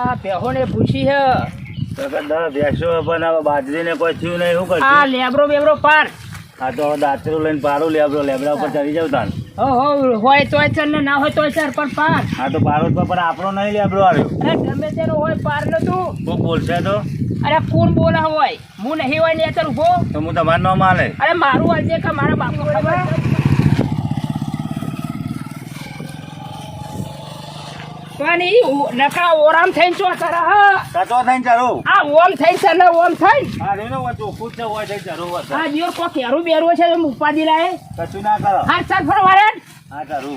આ પેહોને પૂછી હે. તો કે દસ પણ હવે બાજરીને કોઈ થયું નહીં શું આ લેબરો બેબરો પાર. આ તો દાંતરું લઈને પાડું લેબડો લેબડા ઉપર ચડી જાવ તાન. હો હો હોય તોય ને ના હોય તોય ચાલ પણ પાર. હા તો પર પણ આપણો નહીં લેબરો આવ્યો. અરે ગમે તેનો હોય પાર નો તું. કોક બોલશે તો? અરે કોણ બોલા હોય? હું નહીં હોય ને ઊભો તો હું તમારે ન માને અરે મારું આજે કે મારા બાપુ પણ નકા ઓરામ થઈને ચો તારા હા. કચો થઈને ચારો આ ઓમ થઈને છે ને ઓમ થઈને હા રેનો હોય ચોખ્ખું જ છે હોય થઈને ચારો હોય હા જીવર કો કેરો બેરો છે એમ ઉપાડી લાય કશું ના કરો. હા ચાલ ફરો વારે. હા ચારો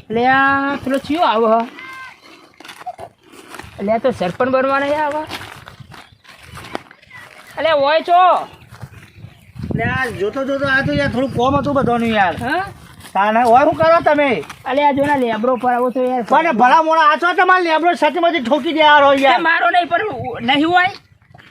એટલે આ પેલો ચિયો આવો લે તો સરપંચ બનવાના છે આવા. અલે હોય છો એટલે આ જોતો જોતો આ તો યાર થોડું કોમ હતું બધાનું યાર. હા? તાને હોય શું કરો તમે? અલે આ જો ના લેબરો પર આવો તો યાર. પણ ભલા મોણા તમારે સચમાંથી ઠોકી યાર. મારો નહીં પણ નહીં હોય?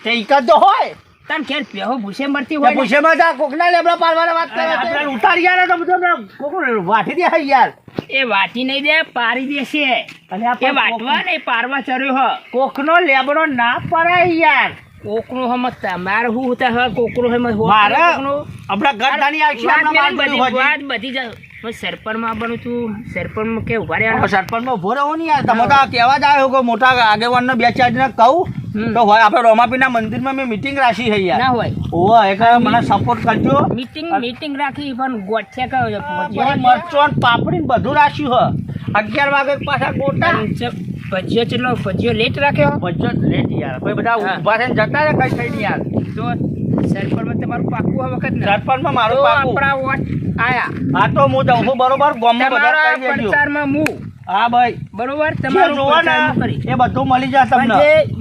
તે ઈકત તો હોય. તને ખેર પેહો ભૂસે મરતી હોય ને. પૂછેમાં કોકના લેબડા પાડવાના વાત કરે આપણે આપણે ઉતારી યાર તો બધું કોકનું વાટી દે યાર. એ વાટી નહીં દે પારી દેશે. અને આ વાટવા નહીં પારવા ચર્યો હ. કોકનો લેબડો ના પડાય યાર. કોકરો હમજતા મારે હું હોતા કોકરો હમ મારે આપણા આવશે. વાત બધી જ હું સરપંચમાં બનું છું. સરપંચમાં કે ઊભા રહ્યા? સરપંચમાં ઊભો રહો ને યાર. તમે તો કહેવા જ આવ્યો કે મોટા આગેવાનને બે ચાર જણા કહું. તો હોય આપણે રોમાપીના મંદિરમાં મેં મીટિંગ રાખી છે યાર. ના હોય. મને સપોર્ટ કરજો. મિટિંગ મીટિંગ રાખી પણ ગોઠ્યા કયો મરચો ને પાપડી ને બધું રાખ્યું હ અગિયાર વાગે પાછા ગોટા ભજીયો ચેટલો ભજીયો લેટ રાખ્યો? ભજીયો લેટ યાર. કોઈ બધા. ઊભા થઈને જતા રહે કઈ થઈને યાર. તો સરપંચમાં તમારું પાકું આ વખત ને? સરપંચમાં મારું પાકું? આપણા વોટ આયા. આ તો હું જાઉં. છું બરોબર ગામમાં બધા કહી દેજો પ્રચારમાં હું હા ભાઈ. બરોબર? તમારું જોવો ને? પ્રચાર હું કરી. એ બધું મળી જાય તમને.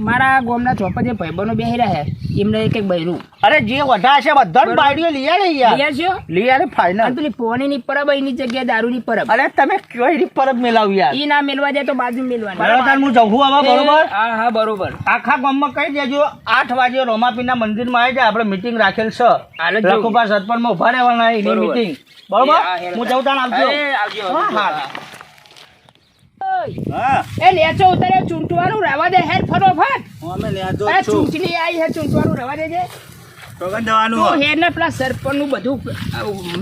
મારા ગામના ચોપા જે ભાઈબંધો બેસી રહ્યા છે એમને એક એક બૈરું અરે જે વધારે છે બધા બાયડીઓ લઈ આવે યાર. યાર છો લઈ આવે ફાઇનલ પેલી પોણીની પરબ એની જગ્યાએ દારૂની પરબ. અરે તમે કઈ પરત મેલાવ યાર? ઈ ના મેલવા જાય તો બાજુ મેલવાની. બરાબર હું બરોબર? હા હા બરોબર. આખા ગામમાં કહી દેજો આઠ વાગે રોમાપીના મંદિરમાં આવી જાય આપણે મીટિંગ રાખેલ છે. સરપંચમાં ઊભા રહેવાના એની બરોબર. મીટિંગ બરોબર? એ, હા, જવું તાન આવજો. આવજો, હા. હા. એ લેચો ઉતારે ચૂંટવાનું રવા દે હેર ફટોફટ. અમે લ્યાજો છું. ચૂંટણી આવી છે ચૂંટવાનું રવા દેજે. ટોકન જવાનું તું હેર ને પેલા સરપંચનું બધું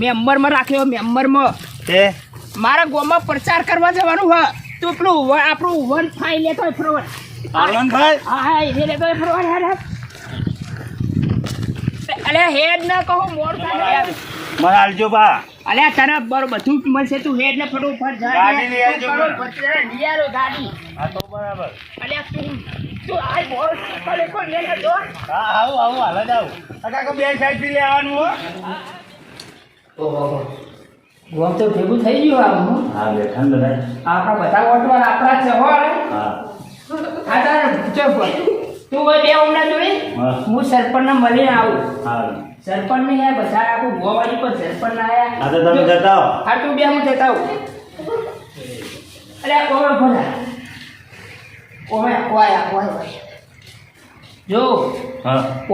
મેમ્બરમાં રાખ્યો મેમ્બરમાં તે મારા ગામમાં પ્રચાર કરવા જવાનું હ તું પેલું આપણું વન ફાઈ લેતો ફ્રોવર હા હા એ લેતો ફ્રોવર હેડ હેડ. અલે હેડ ના કહો મોર થાય. મને આલજો બા. અલે તને બરો બધું મળશે તું હેડ ને ફટોફટ જા. ગાડી લઈ આવજો પછી લઈ આવો ગાડી. હા તો બરાબર. અલે તું તું આય મોર કરે કોણ લે જો. હા આવો આવો હાલ જ આવું. કાકા બે સાઈડથી લેવાનું હો. ગોમ તો ભેગું થઈ ગયું આમ હા. બેઠા બધા આપણા બધા વોટવાર આપણા છે હો હા. હા તારે પણ. તું હોય બે હમણાં જોઈ હું. સરપંચ ને મળીને આવું. સરપંચ ને બધા આખું ગોવાળી પર સરપંચ ના હા તો તમે જતા હા તું બે હું જતા આવું. અરે કોમે ભલા. કોમે કોયા કોયા જો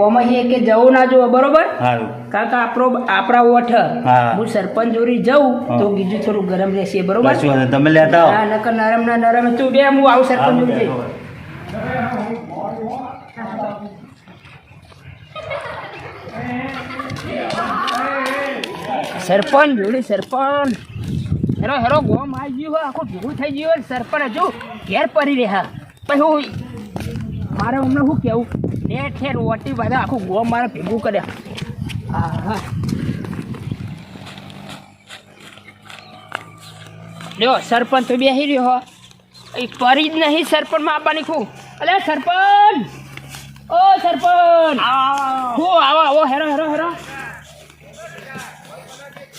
ઓમે એ કે જવું ના જોવો બરોબર? કારણ કે આપણો આપણા ઓઠ. હું. સરપંચ જોડી જાઉં તો બીજું થોડું ગરમ રહેશે બરોબર? તમે લેતા નકર નરમ ના નરમ. તું બે હું આવું સરપંચ જોડે બેઠો હોય. સરપંચ જોડી સરપંચ. હેરો હેરો ગોમ આવી ગયું હોય આખું ભેગું થઈ ગયું હોય સરપંચ હજુ ઘેર પડી રહ્યા. પછી હું મારે હમણાં શું કહેવું? ઠેર ઠેર ઓટી બધા આખું ગોમ મારે ભેગું કર્યા. હા હા લ્યો સરપંચ તો બેસી રહ્યો હો. એ પરી જ નહીં સરપંચમાં આપવાની ખું. અલે સરપંચ! ઓ સરપંચ! હું આવો આવો. હેરો હેરો હેરો.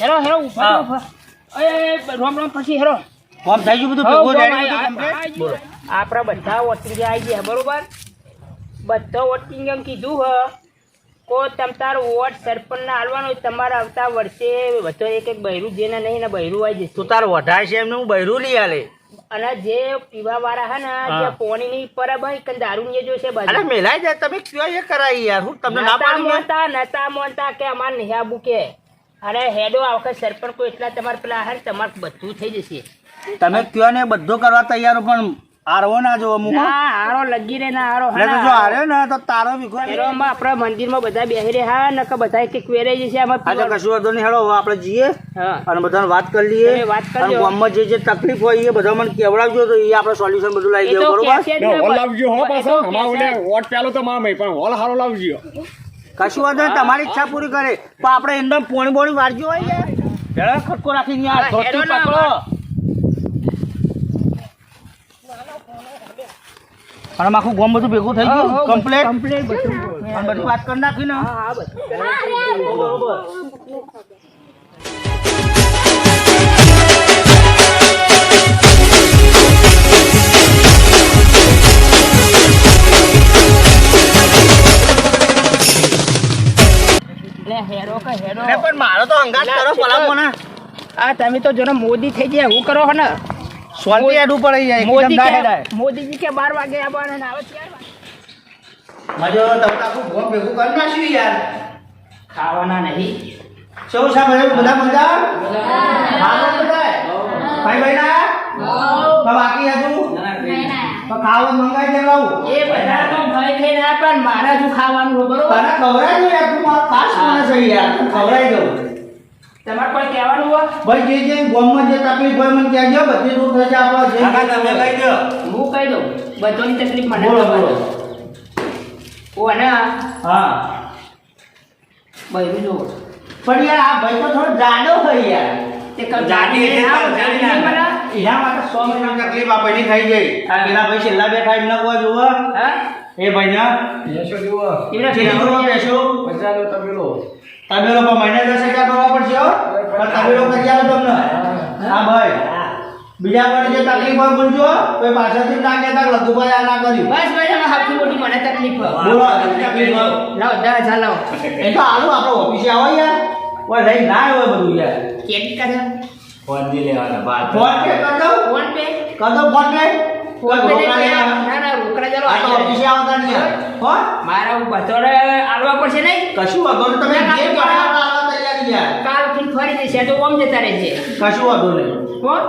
હેરો હેરો ઊભા ઊભા. એ રોમ રોમ પછી હેરો કોમ થઈ ગયું બધું ભેગું રેડી? આઈ- આપણા બધા વોટિંગ આવી ગયા બરોબર બધો વોટિંગ એમ કીધું હ કો તમ તાર વોટ સરપંચ ના હાલવાનો તમારા આવતા વર્ષે બધો એક એક બૈરું જેને નહીં ને બૈરું આવી જશે તું તાર વધારે છે એમને હું બૈરું લઈ આલે અને જે પીવા વાળા હે ને જે પોણી ની પરબ ભાઈ કે દારૂ જે જોશે અરે બધું મેલાઈ જાય તમે કયો એ કરાઈ યાર હું તમને ના પાડું મેં? મોનતા નતા મોનતા કે અમાર નિહાબુ કે અરે હેડો આ વખત સરપંચ કોઈ એટલા તમારે પેલા હાર તમારે બધું થઈ જશે. તમે કયો ને બધું કરવા તૈયાર પણ આરવો ના જો અમુક. હારો લગી રે ના આરો હા જો આરે ને તો તારો વિખો હેરોમાં આપણા મંદિરમાં બધા બેહી રહ્યા નક બધા કે ક્વેરે જશે આમાં આજે. કશું વધો નહીં. હેડો આપણે જઈએ હા. અને બધાને વાત કરી લઈએ. વાત કરજો. અને ગામમાં જે જે તકલીફ હોય એ બધા મને કેવડાવજો તો એ આપણે સોલ્યુશન બધું લાવી દઈએ બરોબર? હોલ લાવજો હો પાછો. અમારો. વોટ પેલો તો મામે પણ હોલ હારો લાવજો. કશું વાંધો નહીં તમારી ઈચ્છા પૂરી કરે. પણ આપણે એમને પોણી બોણી વાળજો હોય યાર. ખટકો રાખીને યાર ધોતી પકડો. અને આખું ગોમ બધું ભેગું થઈ ગયું? કમ્પ્લેટ કમ્પ્લેટ બધું. વાત કરી નાખી ને હા, હા, બધું. બરોબર લે, હેરો કે હેરો. અરે પણ મારો તો અંગાત કરો પલામોના આ તમે તો જો ને મોદી થઈ ગયા હું કરો ને? સોલટી જાય મોદી કે મોદીજી કે બાર વાગે આવવાના ને આવે ત્યારે મજો તમે આખું ગામ ભેગું કરી નાખ્યું યાર. ખાવાના નહીં. શું છે બધા? મજા તો ખાવા મંગાઈ દે લાવું એ બધા તો ભાઈ ખાઈને આયા પણ મારા શું ખાવાનું હોય, બરોબર? તને ખવડાવી દઉં યાર તું મારો ખાસ માણસ છે યાર તું ખવડાવી દઉં. તમારે કોઈ કહેવાનું હોય? ભાઈ જે જે ગોમમાં જે તકલીફ હોય મને કહેજો બધી દૂર થઈ જાય આપણે જે જે હું કહી દઉં બધાની તકલીફ મને બોલો, બોલો. ઓ અને હા. ભાઈ બીજો પણ યાર આ ભાઈ તો થોડો જાડો હોય યાર. તે જાડી એટલે જાડી ના. એના માટે સો મહિના તકલીફ આપણને થઈ ગઈ. આ પેલા ભાઈ છેલ્લા બે ના હોવા જોવો હા? એ ભાઈ ના એમને કેટલી જોવા બેસો. તબેલો. પણ મહિને દસ હજાર ભરવા પડશે હો. પણ તબેલો કરી આલો તમને. હા. ભાઈ. બીજા પણ જે તકલીફ હોય બોલજો કોઈ પાછળથી ના કહેતા લઘુભાઈ આ ના કર્યું. બસ ભાઈ એમાં સૌથી મોટી મને તકલીફ હોય. બોલો તકલીફ લાવો દસ હજાર લાવો. એ તો હાલો આપણે ઓફિસે આવો યાર. કોઈ લઈ ના હોય બધું યાર. કેટલી કાર્ડ છે? ફોન પે કર દો ફોન પે. કર દો ફોન પે? ફોન પે રોકડા નહીં, ના ના રોકડા ચાલો આ તો ઓફિસે આવતા નહીં. હો? મારા બતોરે આલવા પડશે નહીં? કશું વાંધો નહીં તમે જે તૈયાર યાર. કાલથી ફરી જશે તો ઓમ જતા રહેજે. કશું વાંધો નહીં. કોણ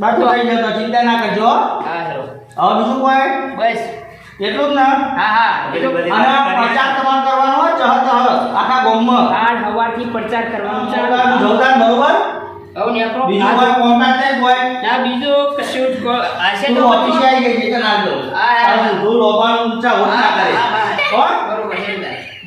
બાજુ આવી જતો ચિંતા ના કરજો હા. હેલો. હવે બીજું કોઈ? બસ. એટલું જ ને? હા હા. અને પ્રચાર તમારે કરવાનો હોય ચહ ચહ આખા ગામમાં. આ સવારથી પ્રચાર કરવાનો છે જોરદાર બરોબર? નેકરો બીજું કોઈ કોન્ટેક્ટ નહીં કોઈ ના બીજું કશું જ કો- તો ઓફિસે આવી ગઈ કે ના જો. હા, હા. દૂર રોવાનું ઊંચા ઓછા કરે. હા, હા. બરોબર છે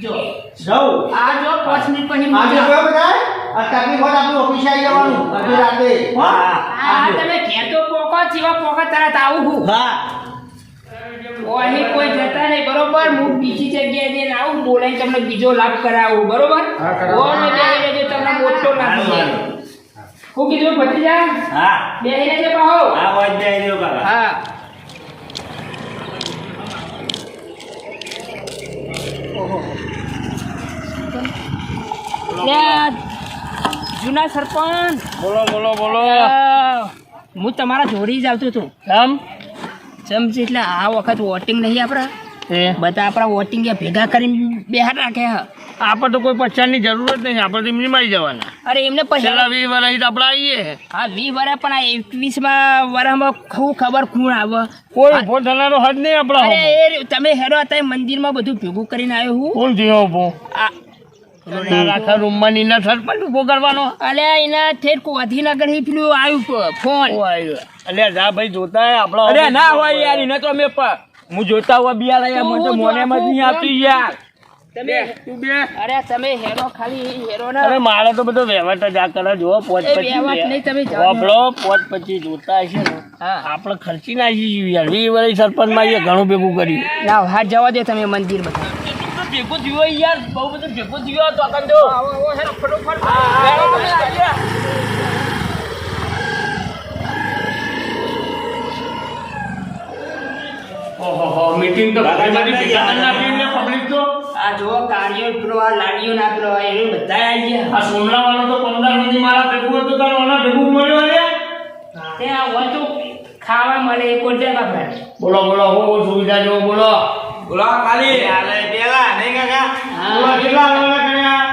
જો. જવું આ જો પાંચ મિનિટ પછી આજે કયો બધા આ તકલીફ હોય તો ઓફિસે આવી જવાનું. અડધી રાતે. હા? તમે ઘેર તો પોકો જીવા પોકો તરત આવું હું. હા. અહીં કોઈ જતા નહીં બરોબર? હું બીજી જગ્યાએ જઈને આવું બોલાઈને તમને બીજો લાભ કરાવું બરોબર? તમને મોટો લાભ મળે હું કીધું ભત્રીજા હા. બેહી જે પાહો. હા વાત દે દેવ કાકા હા. જૂના સરપંચ. બોલો બોલો બોલો. હું તમારા જોડી જ આવતો હતો. કેમ? ચમ એટલે આ વખત વોટિંગ નહીં આપણા. બધા આપણા વોટિંગ એ ભેગા કરીને બેહાર રાખે હ. આપણે તો કોઈ પચાસની જરૂર જ નહીં આપણે તો એમની માં જવાના. અરે એમને પહેલા પછી વીસ વર્ષ તો આપણે આવીએ. હા વીસ વર્ષ પણ આ એકવીસમાં વર્ષમાં ખૂબ ખબર કોણ આવે? કોઈ ઊભો થનારો હદ નહીં આપણા એ તમે હેરો હતા મંદિરમાં બધું ભેગું કરીને આવ્યો હું. કોણ જેવો ઊભો? આ આખા રૂમમાં નીના સરપંચ ઊભો કરવાનો. અલ્યા એના ઠેર ગાંધીનગરથી પેલું આવ્યું ફોન. અલ્યા જા ભાઈ જોતા હે આપણા અરે ના હોય યાર એને તો અમે હું જોતા હોય બિયાર યાર મને તો મોને જો નહીં આખું યાર. તમે તું બે. અરે તમે હેરો ખાલી હેરો અરે મારે તો બધો વહેવટ જ આ કરે જો પોચ પછી નહીં, તમે પચીસ પોચ પછી જોતા હશે ને. હા. આપણે ખર્ચી નાખી યાર. વીસ વર્ષ સરપંચમાં ઘણું ભેગું કર્યું. ના હાથ જવા દે તમે મંદિર બધા. ભેગું થયું યાર. બહુ બધું ભેગું થયું તો અકન જો ઓહો મીટિંગ તો પબ્લિક તો આ જો કાર્યો પેલો આ લાડીઓ ના પેલો એ બધા આવી ગયા. આ સોમલા વાળો તો પંદર સુધી મારા ભેગું હતું તારું આના ભેગું મળ્યો છે? તે આ વચો ખાવા મળે એ કોણ જાય બાપરા બોલો બોલો હું સુવિધા જો બોલો. બોલો ખાલી બોલો કેટલા વાળા કર્યા?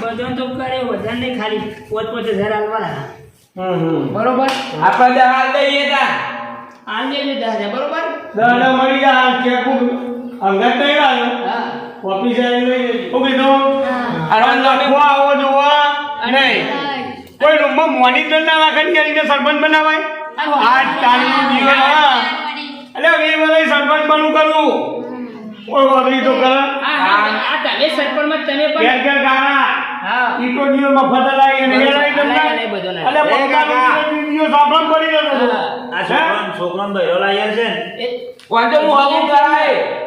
બધો તો કરે વધારે નહીં ખાલી પોત પોતે ઘર હાલવાના. હમ હમ. બરોબર? આપણે તો હાલ દઈએ તા હાલ દાદા બરોબર? દાદા મળી ગયા ચેકબુક અંગત નહીં આવ્યો હા. ઓફિસે જાય નહીં. શું કીધું અરે લખવા આવો જોવા. નહીં. કોઈ રૂમમાં મોનિટર ના રાખવાની ને રીતે સરપંચ બનાવાય? આજ તારીખનો દિવસ એટલે વીસ વર્ષ સરપંચ બનવું કરું કોઈ વાગરી તો કરે. આ તમે સરપંચમાં તમે તને પણ ઘેર ગાણા. હા. ઈટો જીવ મફત લાવી અને ઘેર આવી તમને. એટલે એ કાકા. પંચાણું પડી જતો આ છોકરાનો છોકરાનો બૈરો લાવ્યા છે ને. એ કોણ હું આવું કરાય.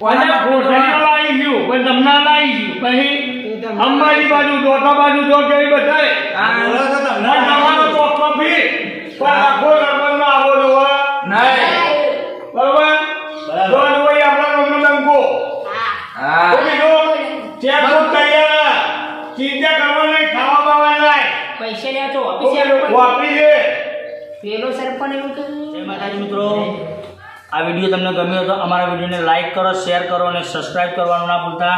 અને પોતાને લાવી ગયું પછી તમને લાવી ગયું પછી અંબાજી બાજુ દોતા બાજુ જો કેવી બધાય? તમારો તો કભી પણ આખો સરપંચ આવો જોવા. નહીં. બરોબર. જો જોઈ આપણા ગામનો ડંકો હા. તો બીજું ચેક બુક તૈયાર. ચિંતા કરવા નહીં ખાવા બાવા નહીં પૈસા લેવા તો તો ઓફિસે પેલું સરપંચ એવું કે જય માતાજી મિત્રો. આ વીડિયો તમને ગમ્યો તો અમારા વિડીયોને લાઇક કરો શેર કરો અને સબસ્ક્રાઇબ કરવાનું ના ભૂલતા.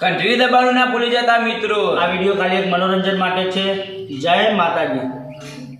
ઘંટડી દબાણું ના ભૂલી જતા મિત્રો. આ વીડિયો ખાલી એક મનોરંજન માટે છે. જય માતાજી.